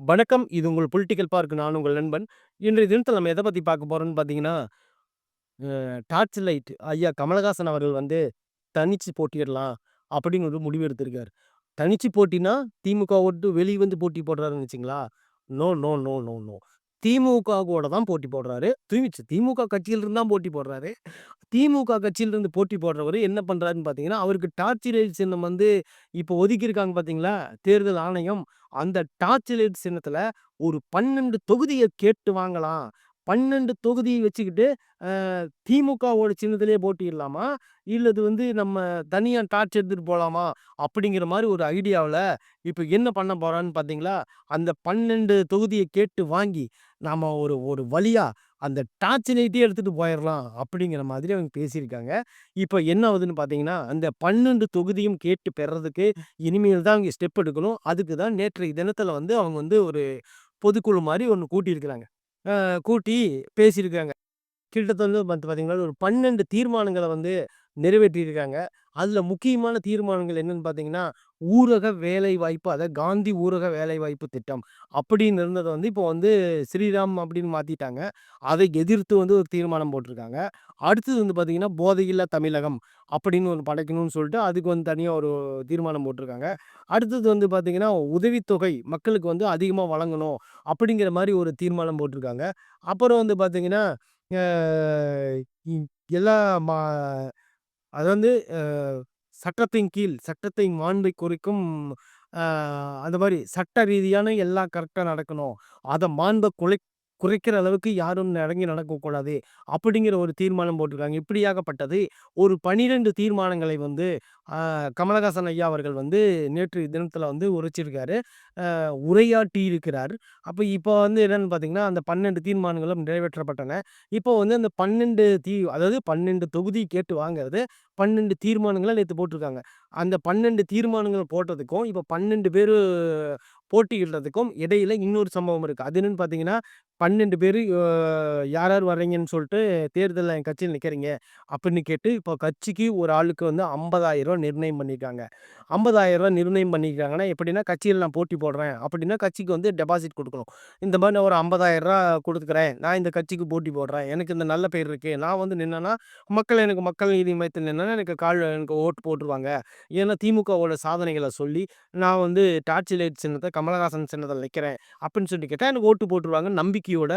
வணக்கம். இது உங்கள் பொலிட்டிக்கல் பார்க். நான் உங்கள் நண்பன். இன்றைய தினத்தில் நம்ம எதை பற்றி பார்க்க போகிறோன்னு பார்த்தீங்கன்னா, டார்ச் லைட் ஐயா கமலஹாசன் அவர்கள் வந்து தனிச்சு போட்டியிடலாம் அப்படின்னு ஒரு முடிவு எடுத்திருக்காரு. தனிச்சு போட்டினா, திமுக விட்டு வெளியே வந்து போட்டி போடுறாருன்னு வச்சிங்களா no, no, no, no, no. திமுக கூட தான் போட்டி போடுறாரு. திமிச் திமுக கட்சியிலிருந்து தான் போட்டி போடுறாரு. திமுக கட்சியிலிருந்து போட்டி போடுறவர் என்ன பண்ணுறாருன்னு பார்த்தீங்கன்னா, அவருக்கு டார்ச் லைட் சின்னம் வந்து இப்போ ஒதுக்கியிருக்காங்க பார்த்தீங்களா? தேர்தல் ஆணையம். அந்த டார்ச் லைட் சின்னத்தில் ஒரு பன்னெண்டு தொகுதியை கேட்டு வாங்கலாம். பன்னெண்டு தொகுதியை வச்சுக்கிட்டு, திமுகவோட சின்னத்திலே போட்டியிடலாமா? இல்லது வந்து நம்ம தனியாக டார்ச் எடுத்துகிட்டு போகலாமா அப்படிங்கிற மாதிரி ஒரு ஐடியாவில் இப்போ என்ன பண்ண போகிறான்னு பார்த்தீங்களா? அந்த பன்னெண்டு தொகுதியை கேட்டு வாங்கி, நாம் ஒரு ஒரு வழியாக அந்த டார்ச் லைட்டே எடுத்துகிட்டு போயிடலாம் அப்படிங்கிற மாதிரி அவங்க பேசியிருக்காங்க. இப்போ என்ன ஆகுதுன்னு பார்த்தீங்கன்னா, அந்த 12 தொகுதியும் கேட்டு பெறதுக்கு இனிமேல் தான் அவங்க ஸ்டெப் எடுக்கணும். அதுக்கு தான் நேற்றைய தினத்தில் வந்து அவங்க வந்து ஒரு பொதுக்குழு மாதிரி ஒன்று கூட்டியிருக்கிறாங்க. கூட்டி பேசியிருக்காங்க. கிட்டத்தட்ட வந்து பார்த்திங்கன்னா ஒரு பன்னெண்டு தீர்மானங்களை வந்து நிறைவேற்றியிருக்காங்க. அதில் முக்கியமான தீர்மானங்கள் என்னன்னு பார்த்தீங்கன்னா, ஊரக வேலைவாய்ப்பு அதை காந்தி ஊரக வேலைவாய்ப்பு திட்டம் அப்படின்னு இருந்ததை வந்து இப்போ வந்து ஸ்ரீராம் அப்படின்னு மாற்றிட்டாங்க அதை எதிர்த்து வந்து ஒரு தீர்மானம் போட்டிருக்காங்க. அடுத்தது வந்து பார்த்தீங்கன்னா, போதையில்லா தமிழகம் அப்படின்னு ஒன்று படைக்கணும்னு சொல்லிட்டு அதுக்கு வந்து தனியாக ஒரு தீர்மானம் போட்டிருக்காங்க. அடுத்தது வந்து பார்த்திங்கன்னா உதவித்தொகை மக்களுக்கு வந்து அதிகமாக வழங்கணும் அப்படிங்கிற மாதிரி ஒரு தீர்மானம் போட்டிருக்காங்க. அப்புறம் வந்து பார்த்தீங்கன்னா, எல்லா மா அதாவது வந்து சட்டத்தின் கீழ் சட்டத்தின் மாண்பை குறிக்கும் அந்த மாதிரி சட்ட ரீதியான எல்லாம் கரெக்டாக நடக்கணும். அதை மாண்பை குலை குறைக்கிற அளவுக்கு யாரும் இறங்கி நடக்கக்கூடாது. அப்படிங்கிற ஒரு தீர்மானம் போட்டிருக்காங்க. இப்படியாகப்பட்டது ஒரு 12 தீர்மானங்களை வந்து கமலஹாசன் ஐயா அவர்கள் வந்து நேற்று தினத்தில் வந்து உரைச்சிருக்காரு. உரையாட்டி இருக்கிறார். அப்போ இப்போ வந்து என்னன்னு பார்த்தீங்கன்னா, அந்த 12 தீர்மானங்களும் நிறைவேற்றப்பட்டன. இப்போ வந்து அந்த 12 தீ அதாவது 12 தொகுதி கேட்டு வாங்குறது, பன்னெண்டு தீர்மானங்களை நேற்று போட்டிருக்காங்க. அந்த 12 தீர்மானங்கள் போட்டதுக்கும், இப்போ பன்னெண்டு பேர் போட்டியிடுறதுக்கும் இடையில இன்னொரு சம்பவம் இருக்கு. அது என்னன்னு பார்த்தீங்கன்னா, பன்னெண்டு பேர் யார் யார் வர்றீங்கன்னு சொல்லிட்டு தேர்தலில் என் கட்சியில் நிற்கிறீங்க அப்படின்னு கேட்டு, இப்போ கட்சிக்கு ஒரு ஆளுக்கு வந்து ரூ. 50,000 நிர்ணயம் பண்ணியிருக்காங்க. ரூ. 50,000 நிர்ணயம் பண்ணியிருக்காங்கன்னா, எப்படின்னா கட்சியில் நான் போட்டி போடுறேன் அப்படின்னா, கட்சிக்கு வந்து டெபாசிட் கொடுக்கணும் இந்த மாதிரி நான் ஒரு ரூ. 50,000 நான் இந்த கட்சிக்கு போட்டி போடுறேன். எனக்கு இந்த நல்ல பேர் இருக்குது நான் வந்து நின்னா மக்கள் எனக்கு மக்கள் நீதி மையத்தில் எனக்கு கால் எனக்கு ஓட்டு போட்டுருவாங்க. ஏன்னா திமுகவோட சாதனைகளை சொல்லி, நான் வந்து டார்ச் லைட் சின்னத்தை கமலஹாசன் சின்னத்தில் நிற்கிறேன் அப்படின்னு சொல்லி கேட்டால் எனக்கு ஓட்டு போட்டுருவாங்க நம்பிக்கையோட,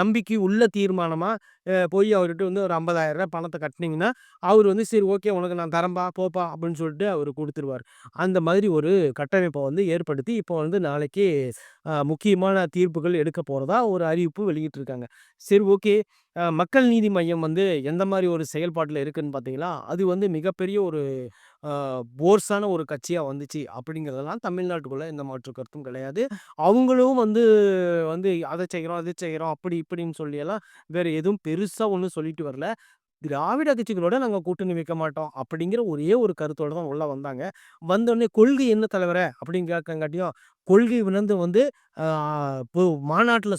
நம்பிக்கை உள்ள தீர்மானமாக போய் அவர்கிட்ட வந்து ஒரு ஐம்பதாயிரம் ரூபாய் பணத்தை கட்டினீங்கன்னா அவர் வந்து சரி ஓகே உனக்கு நான் தரம்பா போப்பா அப்படின்னு சொல்லிட்டு அவர் கொடுத்துருவார் அந்த மாதிரி ஒரு கட்டமைப்பை வந்து ஏற்படுத்தி, இப்போ வந்து நாளைக்கு முக்கியமான தீர்ப்புகள் எடுக்க போகிறதா ஒரு அறிவிப்பு வெளியிட்டிருக்காங்க. சரி ஓகே. மக்கள் நீதி மையம் வந்து எந்த மாதிரி ஒரு செயல்பாட்டில் இருக்குன்னு பார்த்தீங்கன்னா அது வந்து மிகப்பெரிய ஒரு போர்ஸான ஒரு கட்சியாக வந்துச்சு அப்படிங்கிறதெல்லாம் தமிழ்நாட்டுக்குள்ளே எந்த மாற்று கருத்தும் கிடையாது. அவங்களும் வந்து வந்து அதை செய்கிறோம் அதை செய்கிறோம் அப்படி இப்படின்னு சொல்லியெல்லாம் வேறு எதுவும் பெருசாக ஒன்றும் சொல்லிட்டு வரல. திராவிட கட்சிகளோட நாங்கள் கூட்டணி வைக்க மாட்டோம். அப்படிங்கிற ஒரே ஒரு கருத்தோடு தான் உள்ளே வந்தாங்க. வந்தோடனே கொள்கை என்ன தலைவரை அப்படின்னு கேட்கங்காட்டியும், கொள்கை உணர்ந்து வந்து அ இப்போ மாநாட்டுல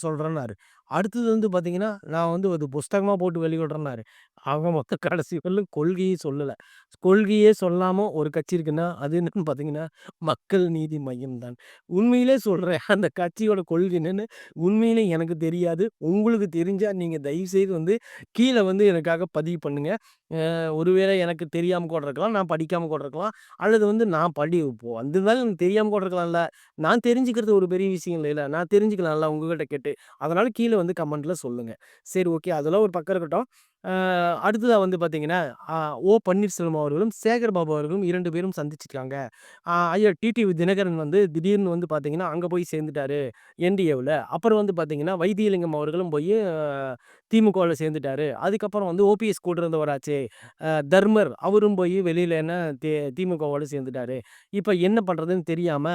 அடுத்தது வந்து பார்த்திங்கன்னா நான் வந்து ஒரு புஸ்தகமாக போட்டு வெளியிடுறேன்னாரு. அவங்க மொத்த கடைசி வரலும் கொள்கையே சொல்லலை கொள்கையே சொல்லாமல் ஒரு கட்சி இருக்குன்னா, அது என்னன்னு பார்த்தீங்கன்னா, மக்கள் நீதி மையம் தான். உண்மையிலே சொல்கிறேன் அந்த கட்சியோட கொள்கை என்னென்னு உண்மையிலே எனக்கு தெரியாது. உங்களுக்கு தெரிஞ்சால் நீங்கள் தயவுசெய்து வந்து கீழே வந்து எனக்காக பதிவு பண்ணுங்கள் ஒருவேளை எனக்கு தெரியாம கூட இருக்கலாம். நான் படிக்காம கூட இருக்கலாம். அல்லது வந்து நான் படி இப்போ வந்திருந்தாலும் எனக்கு தெரியாம கூட இருக்கலாம்ல. நான் தெரிஞ்சுக்கிறது ஒரு பெரிய விஷயம் இல்லைல்ல. நான் தெரிஞ்சுக்கலாம்ல உங்ககிட்ட கேட்டு. அதனால கீழ வந்து கமெண்ட்ல சொல்லுங்க. சரி ஓகே. அதெல்லாம் ஒரு பக்கம் இருக்கட்டும். அடுத்ததாக அடுத்ததா வந்து பார்த்தீங்கன்னா, அ ஓ. பன்னீர்செல்வம் அவர்களும், சேகர் பாபு அவர்களும் 2 பேரும் சந்திச்சிருக்காங்க அ ஐயா டிடிவி தினகரன் வந்து திடீர்னு வந்து பார்த்தீங்கன்னா, அங்க போய் சேர்ந்துட்டாரு என்டிஏவுல. அப்புறம் வந்து பார்த்தீங்கன்னா, வைத்தியலிங்கம் அவர்களும் போயி திமுகவுல சேர்ந்துட்டாரு. அதுக்கப்புறம் வந்து ஓபிஎஸ் கூட இருந்தவராச்சே அ தர்மர் அவரும் போய் வெளியில என்ன தி திமுகவோட சேர்ந்துட்டாரு. இப்ப என்ன பண்றதுன்னு தெரியாம,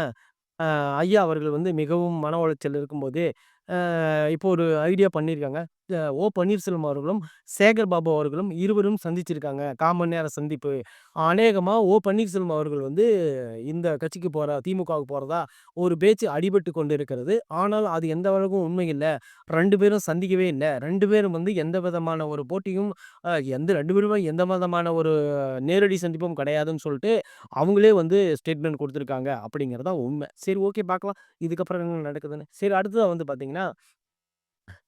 அ ஐயா அவர்கள் வந்து மிகவும் மன உளைச்சல் இருக்கும்போது, அ இப்போ ஒரு ஐடியா பண்ணியிருக்காங்க. ஓ. பன்னீர்செல்வம் அவர்களும் சேகர் பாபு அவர்களும் இருவரும் சந்திச்சிருக்காங்க. காமன் நேர சந்திப்பு. அநேகமாக ஓ. பன்னீர்செல்வம் அவர்கள் வந்து இந்த கட்சிக்கு போகிற திமுகவுக்கு போகிறதா ஒரு பேச்சு அடிபட்டு கொண்டு இருக்கிறது ஆனால் அது எந்த அளவுக்கும் உண்மை இல்லை. ரெண்டு பேரும் சந்திக்கவே இல்லை. ரெண்டு பேரும் வந்து எந்த விதமான ஒரு போட்டியும் எந்த ரெண்டு பேருமே எந்த விதமான ஒரு நேரடி சந்திப்பும் கிடையாதுன்னு சொல்லிட்டு அவங்களே வந்து ஸ்டேட்மெண்ட் கொடுத்துருக்காங்க. அப்படிங்கிறதா உண்மை. சரி ஓகே பார்க்கலாம். இதுக்கப்புறம் என்ன நடக்குதுன்னு. சரி அடுத்ததாக வந்து பார்த்தீங்கன்னா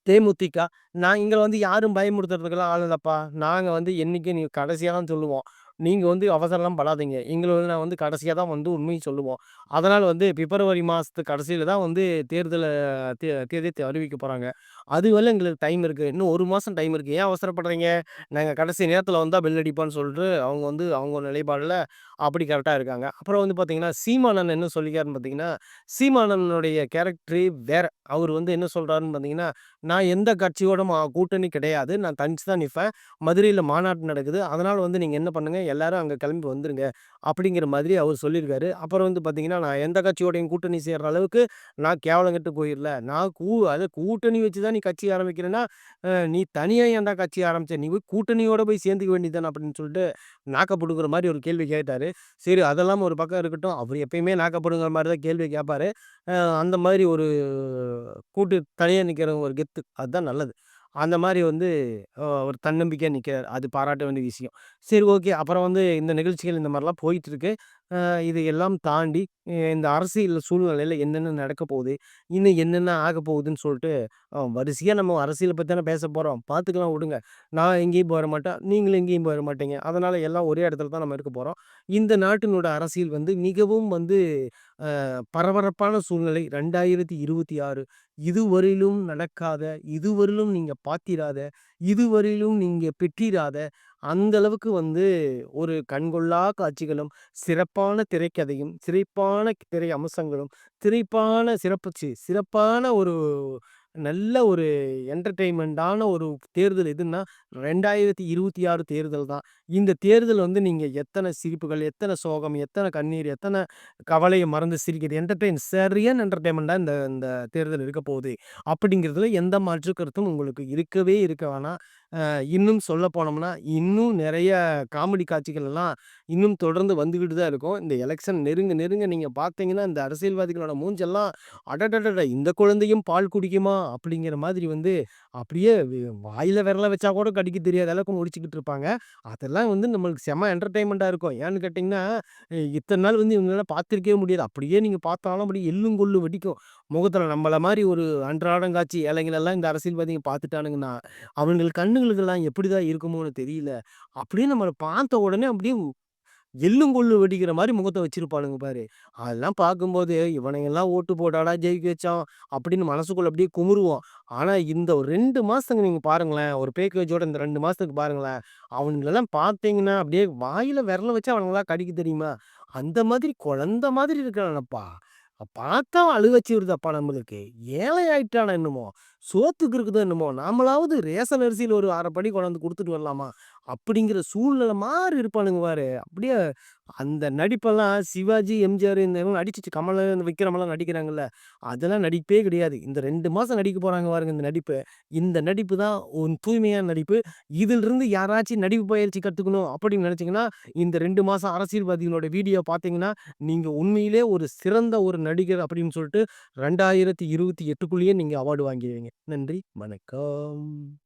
தேமுதிக. நான் இங்கே வந்து யாரும் பயமுறுத்துறதுக்கெல்லாம் ஆள் இல்லைப்பா. நாங்கள் வந்து என்றைக்கும் நீ கடைசியாக தான் சொல்லுவோம். நீங்கள் வந்து அவசரம்லாம் படாதீங்க. எங்களை நான் வந்து கடைசியாக தான் வந்து உண்மையை சொல்லுவோம். அதனால் வந்து பிப்ரவரி மாதத்து கடைசியில் தான் வந்து தேர்தலை தே தேதியை அறிவிக்க போகிறாங்க அது வரல எங்களுக்கு டைம் இருக்குது இன்னும் ஒரு மாதம் டைம் இருக்குது ஏன் அவசரப்படுறீங்க? நாங்கள் கடைசி நேரத்தில் வந்தால் பெல் அடிப்பான்னு சொல்லிட்டு அவங்க வந்து அவங்க நிலைப்பாடில் அப்படி கரெக்டாக இருக்காங்க. அப்புறம் வந்து பார்த்தீங்கன்னா சீமானன் என்ன சொல்லிக்காருன்னு பார்த்தீங்கன்னா சீமானனுடைய கேரக்டரே வேறு. அவர் வந்து என்ன சொல்கிறாருன்னு பார்த்தீங்கன்னா நான் எந்த கட்சியோட கூட்டணி கிடையாது. நான் தனிச்சு தான் நிற்பேன் மதுரையில் மாநாட்டு நடக்குது. அதனால் வந்து நீங்கள் என்ன பண்ணுங்கள் எல்லாரும் அங்கே கிளம்பி வந்துருங்க. அப்படிங்கிற மாதிரி அவர் சொல்லியிருக்காரு. அப்புறம் வந்து பார்த்தீங்கன்னா நான் எந்த கட்சியோடையும் கூட்டணி செய்கிற அளவுக்கு நான் கேவலம் போயிடல நான் கூ அதை கூட்டணி வச்சு தான் நீ கட்சி ஆரம்பிக்கிறேன்னா நீ தனியாக ஏன்டா கட்சி ஆரம்பிச்ச? நீ போய் கூட்டணியோட போய் சேர்ந்துக்க வேண்டியதானே அப்படின்னு சொல்லிட்டு நாக்கப்படுங்கிற மாதிரி ஒரு கேள்வி கேட்டார். சரி அதெல்லாம் ஒரு பக்கம் இருக்கட்டும். அவர் எப்பயுமே நாக்கப்படுங்கிற மாதிரி தான் கேள்வி கேட்பாரு அந்த மாதிரி ஒரு கூட்டு தனியாக நிற்கிற ஒரு கெத்து அதுதான் நல்லது. அந்த மாதிரி வந்து ஒரு தன்னம்பிக்கையாக நிற்கிறார் அது பாராட்ட வேண்டிய விஷயம். சரி ஓகே. அப்புறம் வந்து இந்த நிகழ்ச்சிகள் இந்த மாதிரிலாம் போயிட்டுருக்கு. இது எல்லாம் தாண்டி இந்த அரசியல் சூழ்நிலையில் என்னென்ன நடக்க போகுது? இன்னும் என்னென்ன ஆக போகுதுன்னு சொல்லிட்டு வரிசையாக நம்ம அரசியலை பற்றி தானே பேச போகிறோம் பார்த்துக்கலாம் விடுங்க. நான் எங்கேயும் போயிட மாட்டேன். நீங்களும் எங்கேயும் போயிட மாட்டீங்க. அதனால் எல்லாம் ஒரே இடத்துல தான் நம்ம இருக்க போகிறோம் இந்த நாட்டினோட அரசியல் வந்து மிகவும் வந்து பரபரப்பான சூழ்நிலை. ரெண்டாயிரத்தி இருபத்தி ஆறு இதுவரையிலும் நடக்காத இதுவரையிலும் நீங்கள் பார்த்திராத இதுவரையிலும் நீங்கள் பெற்றிராத அந்த அளவுக்கு வந்து ஒரு கண்கொள்ளா காட்சிகளும் சிறப்பான திரைக்கதையும் சிறப்பான திரை அம்சங்களும் சிறப்பான சிறப்பு சிறப்பான ஒரு நல்ல ஒரு என்டர்டெயின்மெண்ட்டான ஒரு தேர்தல் எதுன்னா ரெண்டாயிரத்தி இருபத்தி ஆறு தேர்தல் தான். இந்த தேர்தல் வந்து நீங்கள் எத்தனை சிரிப்புகள் எத்தனை சோகம் எத்தனை கண்ணீர் எத்தனை கவலையை மறந்து சிரிக்கிறது என்டர்டெயின் சரியான என்டர்டெயின்மெண்ட்டாக இந்த இந்த தேர்தல் இருக்க போகுது. அப்படிங்கிறதுல எந்த மாற்று கருத்தும் உங்களுக்கு இருக்கவே இருக்க வேணாம். இன்னும் சொல்ல போனோம்னா இன்னும் நிறைய காமெடி காட்சிகள் எல்லாம் இன்னும் தொடர்ந்து வந்துக்கிட்டு தான் இருக்கும். இந்த எலெக்ஷன் நெருங்க நெருங்க நீங்கள் பார்த்தீங்கன்னா இந்த அரசியல்வாதிகளோட மூஞ்செல்லாம் அடடடட இந்த குழந்தையும் பால் குடிக்குமா? அப்படிங்கிற மாதிரி வந்து அப்படியே வாயில் விரல வச்சா கூட கடிக்க தெரியாத அளவுக்கு முடிச்சுக்கிட்டு இருப்பாங்க. அதெல்லாம் வந்து நம்மளுக்கு செம என்டர்டைன்மெண்ட்டாக இருக்கும். ஏன்னு கேட்டிங்கன்னா இத்தனை நாள் வந்து இவங்களால பார்த்துருக்கவே முடியாது. அப்படியே நீங்கள் பார்த்தாலும் அப்படியே எள்ளும் கொள்ளு வெடிக்கும். முகத்தில் நம்மளை மாதிரி ஒரு அன்றாடங்காட்சி ஏழைங்களெல்லாம் இந்த அரசியல்வாதிங்க பார்த்துட்டானுங்கன்னா அவங்களுக்கு கண்ணுங்களுக்கெல்லாம் எப்படி தான் இருக்குமோன்னு தெரியல. அப்படியே நம்மளை பார்த்த உடனே அப்படியே எள்ளும் கொள்ளு வெடிக்கிற மாதிரி முகத்தை வச்சிருப்பானுங்க பாரு. அதெல்லாம் பார்க்கும்போது இவனையெல்லாம் ஓட்டு போட்டாடா ஜெயிக்க வச்சான் அப்படின்னு மனசுக்குள்ள அப்படியே குமுறுவோம். ஆனால் இந்த ஒரு ரெண்டு மாதத்துக்கு நீங்கள் பாருங்களேன் ஒரு பேக்கேஜோட இந்த ரெண்டு மாதத்துக்கு பாருங்களேன் அவனுங்களெல்லாம் பார்த்தீங்கன்னா அப்படியே வாயில் விரல வச்சு அவனுங்களாம் கடிக்க தெரியுமா? அந்த மாதிரி குழந்த மாதிரி இருக்கிறானப்பா. பார்த்தா அழுகச்சி வருதப்பா நம்மளுக்கு. ஏழை ஆயிட்டானா என்னமோ? சோத்துக்கு இருக்குதோ என்னமோ? நாமளாவது ரேஷன் அரிசியில் ஒரு அரைப்படி கொண்டாந்து கொடுத்துட்டு வரலாமா? அப்படிங்கிற சூழ்நிலை மாதிரி இருப்பானுங்க பாரு. அப்படியே அந்த நடிப்பெல்லாம் சிவாஜி எம்ஜிஆர் இந்த நடிச்சிச்சு. கமல் இந்த விக்ரமெல்லாம் நடிக்கிறாங்கல்ல. அதெல்லாம் நடிப்பே கிடையாது. இந்த ரெண்டு மாதம் நடிக்க போகிறாங்க பாருங்க இந்த நடிப்பு. இந்த நடிப்பு தான் ஒரு தூய்மையான நடிப்பு. இதிலிருந்து யாராச்சும் நடிப்பு பயிற்சி கற்றுக்கணும் அப்படின்னு நினச்சிங்கன்னா இந்த ரெண்டு மாதம் அரசியல்வாதிகளோட வீடியோ பார்த்தீங்கன்னா நீங்கள் உண்மையிலே ஒரு சிறந்த ஒரு நடிகர் அப்படின்னு சொல்லிட்டு ரெண்டாயிரத்தி இருபத்தி எட்டுக்குள்ளேயே நீங்கள் அவார்டு வாங்கிடுவீங்க நன்றி வணக்கம்.